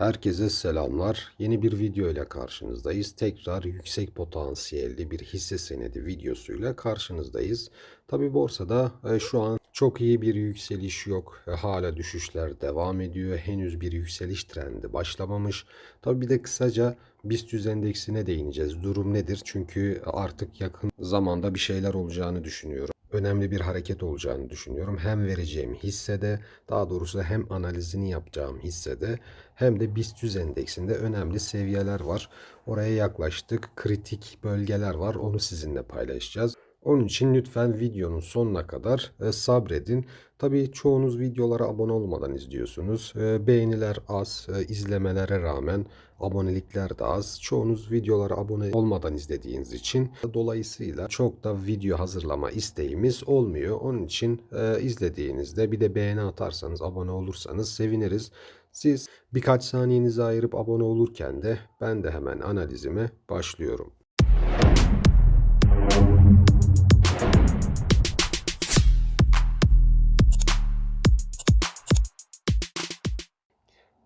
Herkese selamlar. Yeni bir video ile karşınızdayız. Tekrar yüksek potansiyelli bir hisse senedi videosuyla karşınızdayız. Tabi borsada e, şu an çok iyi bir yükseliş yok. E, Hala düşüşler devam ediyor. Henüz bir yükseliş trendi başlamamış. Tabi bir de kısaca BIST endeksine değineceğiz. Durum nedir? Çünkü artık yakın zamanda bir şeyler olacağını düşünüyorum önemli bir hareket olacağını düşünüyorum. Hem vereceğim hissede, daha doğrusu hem analizini yapacağım hissede hem de BIST 100 endeksinde önemli seviyeler var. Oraya yaklaştık. Kritik bölgeler var. Onu sizinle paylaşacağız. Onun için lütfen videonun sonuna kadar e, sabredin. Tabii çoğunuz videolara abone olmadan izliyorsunuz. E, beğeniler az, e, izlemelere rağmen abonelikler de az. Çoğunuz videolara abone olmadan izlediğiniz için dolayısıyla çok da video hazırlama isteğimiz olmuyor. Onun için izlediğinizde bir de beğeni atarsanız, abone olursanız seviniriz. Siz birkaç saniyenizi ayırıp abone olurken de ben de hemen analizime başlıyorum.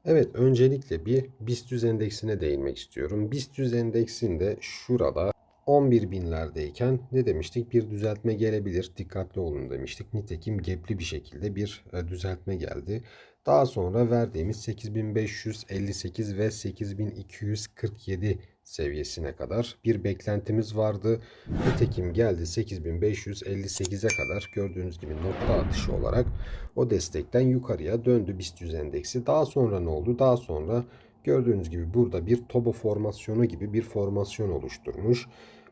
Evet, öncelikle bir BIST 100 endeksine değinmek istiyorum. BIST 100 endeksinde şurada 11 binlerdeyken ne demiştik? Bir düzeltme gelebilir. Dikkatli olun demiştik. Nitekim gepli bir şekilde bir e, düzeltme geldi. Daha sonra verdiğimiz 8558 ve 8247 seviyesine kadar bir beklentimiz vardı. Nitekim geldi 8558'e kadar gördüğünüz gibi nokta atışı olarak o destekten yukarıya döndü BIST 100 endeksi. Daha sonra ne oldu? Daha sonra gördüğünüz gibi burada bir tobo formasyonu gibi bir formasyon oluşturmuş.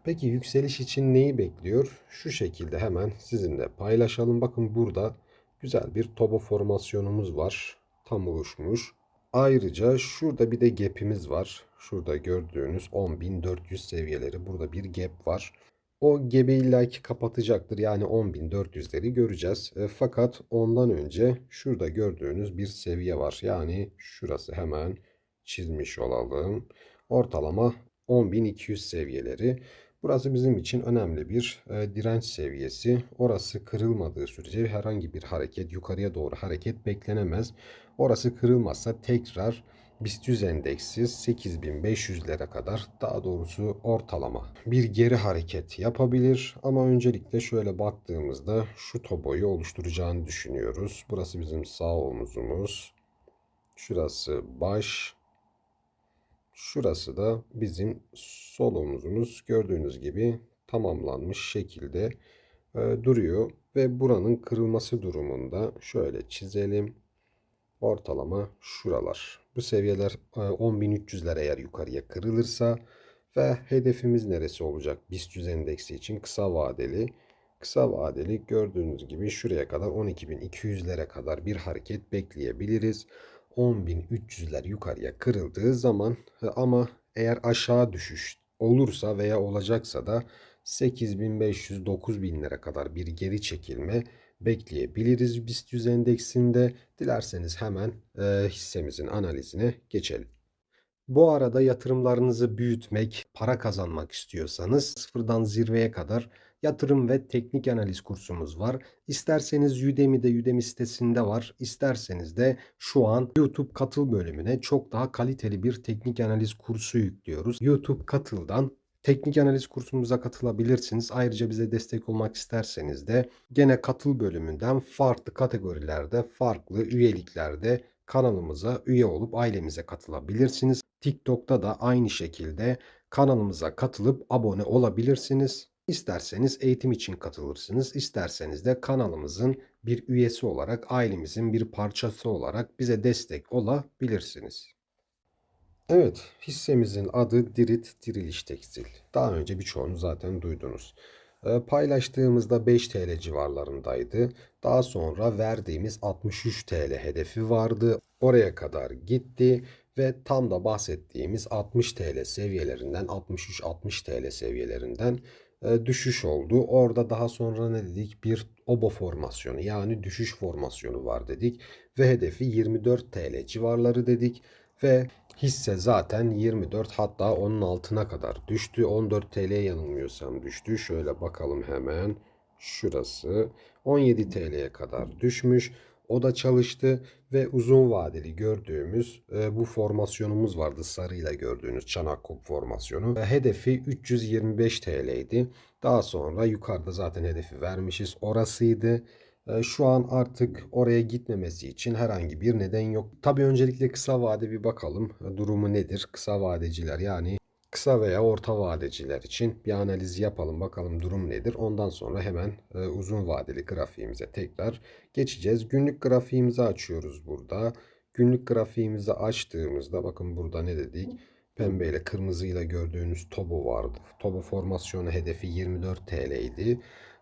Peki yükseliş için neyi bekliyor? Şu şekilde hemen sizinle paylaşalım. Bakın burada güzel bir tobo formasyonumuz var. Tam oluşmuş. Ayrıca şurada bir de gap'imiz var. Şurada gördüğünüz 10.400 seviyeleri. Burada bir gap var. O gebe illaki kapatacaktır. Yani 10.400'leri göreceğiz. E, fakat ondan önce şurada gördüğünüz bir seviye var. Yani şurası hemen çizmiş olalım. Ortalama 10.200 seviyeleri. Burası bizim için önemli bir e, direnç seviyesi. Orası kırılmadığı sürece herhangi bir hareket, yukarıya doğru hareket beklenemez. Orası kırılmazsa tekrar BIST 100 endeksi 8500'lere kadar daha doğrusu ortalama bir geri hareket yapabilir. Ama öncelikle şöyle baktığımızda şu toboyu oluşturacağını düşünüyoruz. Burası bizim sağ omuzumuz. Şurası baş. Şurası da bizim sol omuzumuz. Gördüğünüz gibi tamamlanmış şekilde e, duruyor. Ve buranın kırılması durumunda şöyle çizelim. Ortalama şuralar. Bu seviyeler e, 10.300'ler eğer yukarıya kırılırsa ve hedefimiz neresi olacak? BIST 100 endeksi için kısa vadeli. Kısa vadeli gördüğünüz gibi şuraya kadar 12.200'lere kadar bir hareket bekleyebiliriz. 10.300'ler yukarıya kırıldığı zaman e, ama eğer aşağı düşüş olursa veya olacaksa da 8500-9000'lere kadar bir geri çekilme bekleyebiliriz BIST 100 endeksinde. Dilerseniz hemen e, hissemizin analizine geçelim. Bu arada yatırımlarınızı büyütmek, para kazanmak istiyorsanız sıfırdan zirveye kadar yatırım ve teknik analiz kursumuz var. İsterseniz Udemy'de Udemy sitesinde var. İsterseniz de şu an YouTube katıl bölümüne çok daha kaliteli bir teknik analiz kursu yüklüyoruz. YouTube katıldan Teknik analiz kursumuza katılabilirsiniz. Ayrıca bize destek olmak isterseniz de gene katıl bölümünden farklı kategorilerde, farklı üyeliklerde kanalımıza üye olup ailemize katılabilirsiniz. TikTok'ta da aynı şekilde kanalımıza katılıp abone olabilirsiniz. İsterseniz eğitim için katılırsınız, isterseniz de kanalımızın bir üyesi olarak, ailemizin bir parçası olarak bize destek olabilirsiniz. Evet, hissemizin adı Dirit Diriliş Tekstil. Daha önce birçoğunu zaten duydunuz. E, paylaştığımızda 5 TL civarlarındaydı. Daha sonra verdiğimiz 63 TL hedefi vardı. Oraya kadar gitti ve tam da bahsettiğimiz 60 TL seviyelerinden 63-60 TL seviyelerinden düşüş oldu. Orada daha sonra ne dedik? Bir obo formasyonu yani düşüş formasyonu var dedik ve hedefi 24 TL civarları dedik ve hisse zaten 24 hatta onun altına kadar düştü. 14 TL yanılmıyorsam düştü. Şöyle bakalım hemen. Şurası 17 TL'ye kadar düşmüş. O da çalıştı ve uzun vadeli gördüğümüz e, bu formasyonumuz vardı. Sarıyla gördüğünüz Çanakkale formasyonu. E, hedefi 325 TL'ydi. Daha sonra yukarıda zaten hedefi vermişiz. Orasıydı. E, Şu an artık oraya gitmemesi için herhangi bir neden yok. Tabii öncelikle kısa vade bir bakalım. Durumu nedir? Kısa vadeciler yani kısa veya orta vadeciler için bir analiz yapalım bakalım durum nedir. Ondan sonra hemen e, uzun vadeli grafiğimize tekrar geçeceğiz. Günlük grafiğimizi açıyoruz burada. Günlük grafiğimizi açtığımızda bakın burada ne dedik? Pembe ile kırmızıyla gördüğünüz Tobo vardı. Tobo formasyonu hedefi 24 TL idi.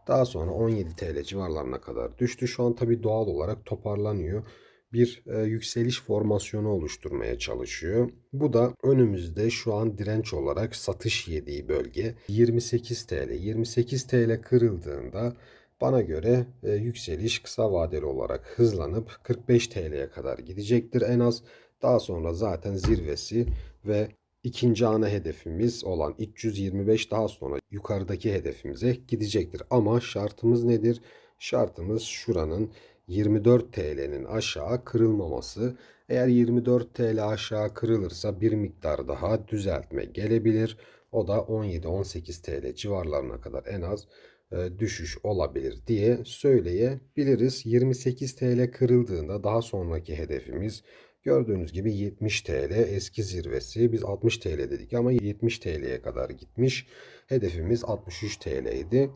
Daha sonra 17 TL civarlarına kadar düştü. Şu an tabii doğal olarak toparlanıyor bir e, yükseliş formasyonu oluşturmaya çalışıyor. Bu da önümüzde şu an direnç olarak satış yediği bölge 28 TL. 28 TL kırıldığında bana göre e, yükseliş kısa vadeli olarak hızlanıp 45 TL'ye kadar gidecektir en az. Daha sonra zaten zirvesi ve ikinci ana hedefimiz olan 325 daha sonra yukarıdaki hedefimize gidecektir. Ama şartımız nedir? Şartımız şuranın 24 TL'nin aşağı kırılmaması. Eğer 24 TL aşağı kırılırsa bir miktar daha düzeltme gelebilir. O da 17-18 TL civarlarına kadar en az e, düşüş olabilir diye söyleyebiliriz. 28 TL kırıldığında daha sonraki hedefimiz gördüğünüz gibi 70 TL eski zirvesi. Biz 60 TL dedik ama 70 TL'ye kadar gitmiş. Hedefimiz 63 TL idi.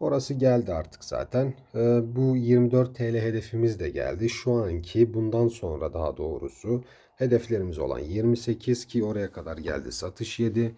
Orası geldi artık zaten. Ee, bu 24 TL hedefimiz de geldi. Şu anki bundan sonra daha doğrusu hedeflerimiz olan 28 ki oraya kadar geldi satış 7.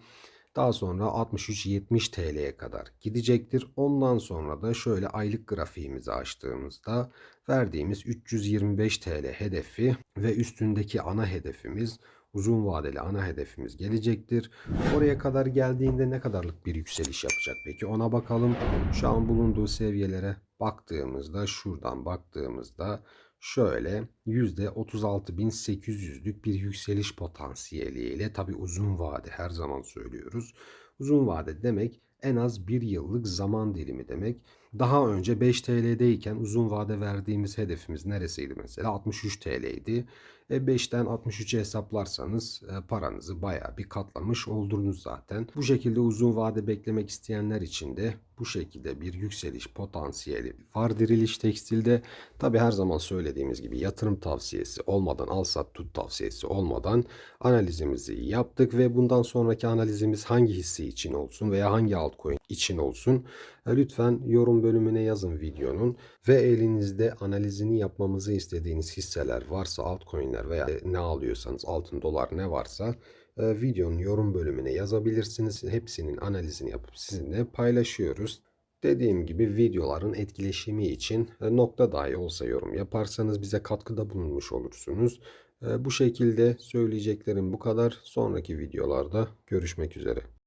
Daha sonra 63-70 TL'ye kadar gidecektir. Ondan sonra da şöyle aylık grafiğimizi açtığımızda verdiğimiz 325 TL hedefi ve üstündeki ana hedefimiz uzun vadeli ana hedefimiz gelecektir. Oraya kadar geldiğinde ne kadarlık bir yükseliş yapacak peki ona bakalım. Şu an bulunduğu seviyelere baktığımızda şuradan baktığımızda şöyle %36.800'lük bir yükseliş potansiyeliyle tabi uzun vade her zaman söylüyoruz. Uzun vade demek en az bir yıllık zaman dilimi demek. Daha önce 5 TL'deyken uzun vade verdiğimiz hedefimiz neresiydi mesela? 63 TL'ydi. E 5'ten 63'e hesaplarsanız e, paranızı bayağı bir katlamış oldunuz zaten. Bu şekilde uzun vade beklemek isteyenler için de bu şekilde bir yükseliş potansiyeli var diriliş tekstilde. Tabi her zaman söylediğimiz gibi yatırım tavsiyesi olmadan al sat tut tavsiyesi olmadan analizimizi yaptık ve bundan sonraki analizimiz hangi hisse için olsun veya hangi altcoin için olsun e, lütfen yorum bölümüne yazın videonun ve elinizde analizini yapmamızı istediğiniz hisseler varsa altcoin'ler veya ne alıyorsanız altın dolar ne varsa e, videonun yorum bölümüne yazabilirsiniz. Hepsinin analizini yapıp sizinle paylaşıyoruz. Dediğim gibi videoların etkileşimi için e, nokta dahi olsa yorum yaparsanız bize katkıda bulunmuş olursunuz. E, Bu şekilde söyleyeceklerim bu kadar. Sonraki videolarda görüşmek üzere.